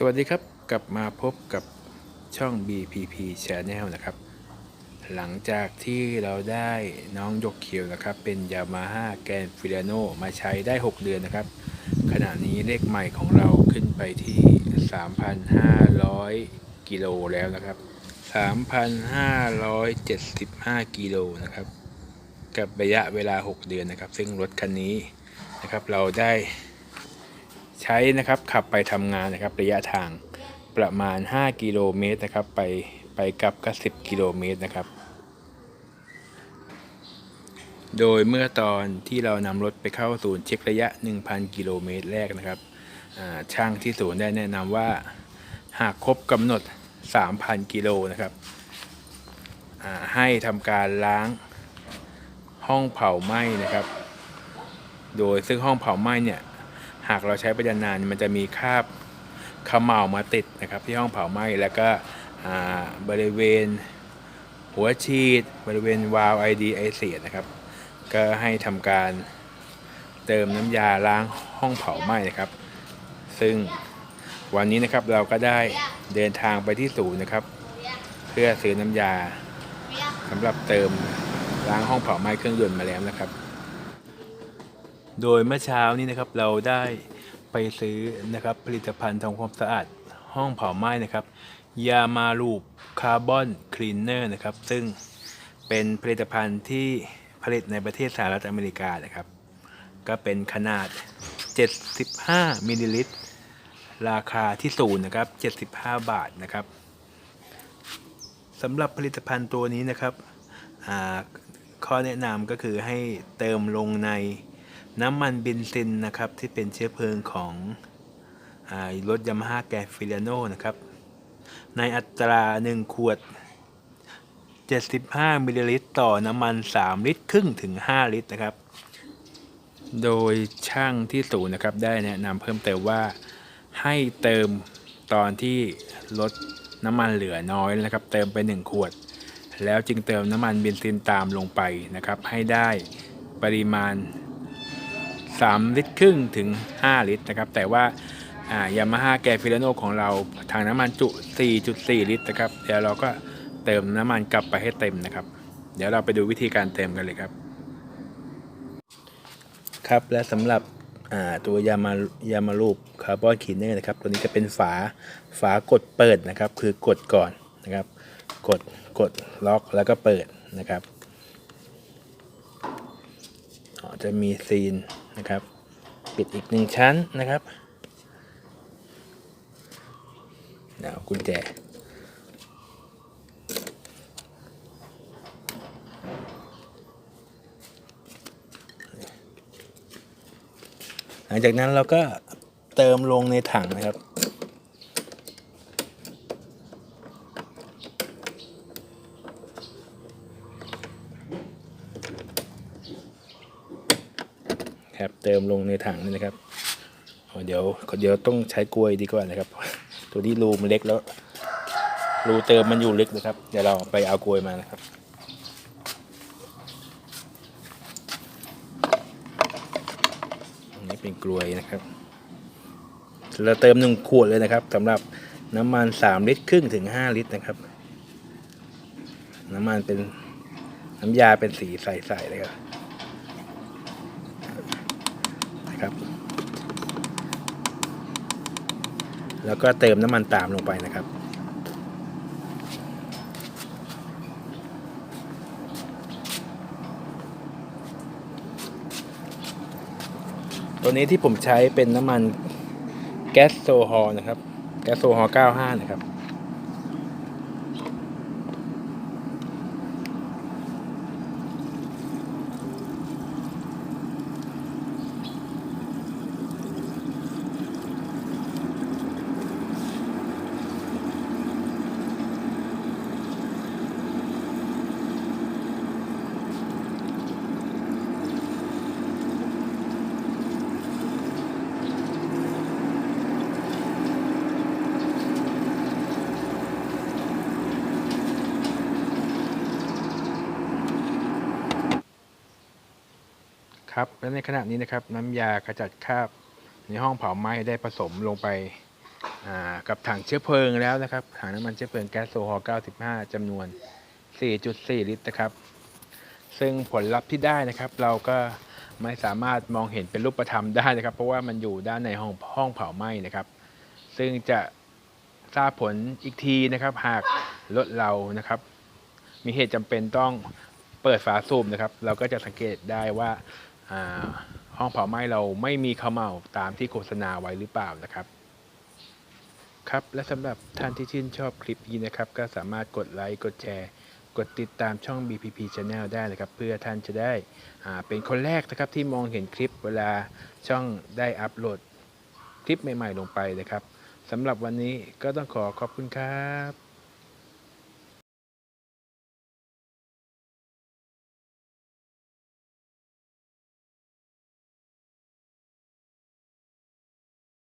สวัสดีครับ กลับมาพบกับช่อง BPP Channel นะครับ หลังจากที่เราได้น้องยกเขียวนะครับ เป็น Yamaha g r a n f i l a n o มาใช้ได้ 6 เดือนนะครับ ขณะนี้เลขใหม่ของเราขึ้นไปที่ 3,500 กิโลแล้วนะครับ 3,575 กิโลนะครับ กับระยะเวลา 6 เดือนนะครับ ซึ่งรถคันนี้นะครับเราได้ ใช้นะครับขับไปทำงานนะครับระยะทางประมาณ 5 กิโลเมตรนะครับ ไปไปกลับก็10 กิโลเมตรนะครับ โดยเมื่อตอนที่เรานำรถไปเข้าศูนย์เช็คระยะ 1,000 กิโลเมตรแรกนะครับช่างที่ศูนย์ได้แนะนำว่าหากครบกำหนด 3,000 กิโลนะครับให้ทำการล้างห้องเผาไหม้นะครับ โดยซึ่งห้องเผาไหม้เนี่ย หากเราใช้ไปนานๆมันจะมีคราบเขมเหลามาติดนะครับ ที่ห้องเผาไหม้แล้วก็บริเวณหัวฉีด บริเวณวาล์วไอดีไอเสียนะครับ ก็ให้ทำการเติมน้ำยาล้างห้องเผาไหม้นะครับ ซึ่งวันนี้นะครับเราก็ได้เดินทางไปที่ศูนย์นะครับ เพื่อซื้อน้ำยาสำหรับเติมล้างห้องเผาไหม้เครื่องยนต์มาแล้วนะครับ โดยเมื่อเช้านี้นะครับเราได้ไปซื้อนะครับผลิตภัณฑ์ทำความสะอาดห้องเผาไหม้นะครับ ยามาลูปคาร์บอนคลีนเนอร์นะครับ ซึ่งเป็นผลิตภัณฑ์ที่ผลิตในประเทศสหรัฐอเมริกานะครับ ก็เป็นขนาด 75มิลลิลิตร ราคาที่ศูนย์นะครับ 75 บาทนะครับสำหรับผลิตภัณฑ์ตัวนี้นะครับข้อแนะนำก็คือให้เติมลงใน น้ำมันเบนซินนะครับที่เป็นเชื้อเพลิงของอรถยามาฮ่าแกฟิลาโนนะครับ ในอัตรา 1 ขวด 75มิลลิลิตรต่อน้ำมัน 3 ลิตรครึ่งถึง 5 ลิตรนะครับ โดยช่างที่ศูนย์นะครับ ได้แนะนำเพิ่มเติมว่าให้เติมตอนที่รถน้ำมันเหลือน้อยนะครับ เติมไป 1 ขวด แล้วจึงเติมน้ำมันเบนซินตามลงไปนะครับ ให้ได้ปริมาณ 3 ลิตรครึ่งถึง 5 ลิตรนะครับ แต่ว่ายามาฮ่าแกฟิลโนของเราทางน้ำมันจุ 4.4 ลิตรนะครับ เดี๋ยวเราก็เติมน้ำมันกลับไปให้เต็มนะครับ เดี๋ยวเราไปดูวิธีการเติมกันเลยครับ ครับและสำหรับอ่าตัวยามายามารูปคาร์บอนคีเนอร์นะครับ ตัวนี้จะเป็นฝาฝากดเปิดนะครับ คือกดก่อนนะครับ กดกดล็อกแล้วก็เปิดนะครับจะมีซีน นะครับ ปิดอีกหนึ่งชั้นนะครับเดี๋ยวกุญแจหลังจากนั้นเราก็เติมลงในถังนะครับ ครับเติมลงในถังนี่นะครับเดี๋ยวเดี๋ยวต้องใช้กลวยดีกว่านะครับ ตัวนี้รูมันเล็กแล้ว รูเติมมันอยู่ลึกนะครับ เดี๋ยวเราไปเอากลวยมานะครับอันนี้เป็นกลวยนะครับ เราเติมหนึ่งขวดเลยนะครับสำหรับน้ำมันสามลิตรครึ่งถึงห้าลิตรนะครับ น้ำมันเป็นน้ำยาเป็นสีใสๆเลยครับ นะครับ แล้วก็เติมน้ำมันตามลงไปนะครับ ตัวนี้ที่ผมใช้เป็นน้ำมันแก๊สโซฮอลนะครับ แก๊สโซฮอล95 นะครับ ครับ และในขณะนี้นะครับน้ำยาขจัดคราบในห้องเผาไหม้ได้ผสมลงไปกับถังเชื้อเพลิงแล้วนะครับถังน้ำมันเชื้อเพลิงแก๊สโซฮอล์95จำนวน 4.4 ลิตรนะครับ ซึ่งผลลัพธ์ที่ได้นะครับ เราก็ไม่สามารถมองเห็นเป็นรูปธรรมได้นะครับ เพราะว่ามันอยู่ด้านในห้องห้องเผาไหม้นะครับ ซึ่งจะทราบผลอีกทีนะครับ หากรถเรานะครับ มีเหตุจำเป็นต้องเปิดฝาสูบนะครับ เราก็จะสังเกตได้ว่า ห้องเผาไหม้เราไม่มีขมเหลาตามที่โฆษณาไว้หรือเปล่านะครับ ครับและสำหรับท่านที่ชื่นชอบคลิปนี้นะครับ ก็สามารถกดไลค์กดแชร์กดติดตามช่อง BPP Channel ได้นะครับ เพื่อท่านจะได้เป็นคนแรกนะครับที่มองเห็นคลิปเวลาช่องได้อัปโหลดคลิปใหม่ ๆ ลงไปนะครับสำหรับวันนี้ก็ต้องขอขอบคุณครับ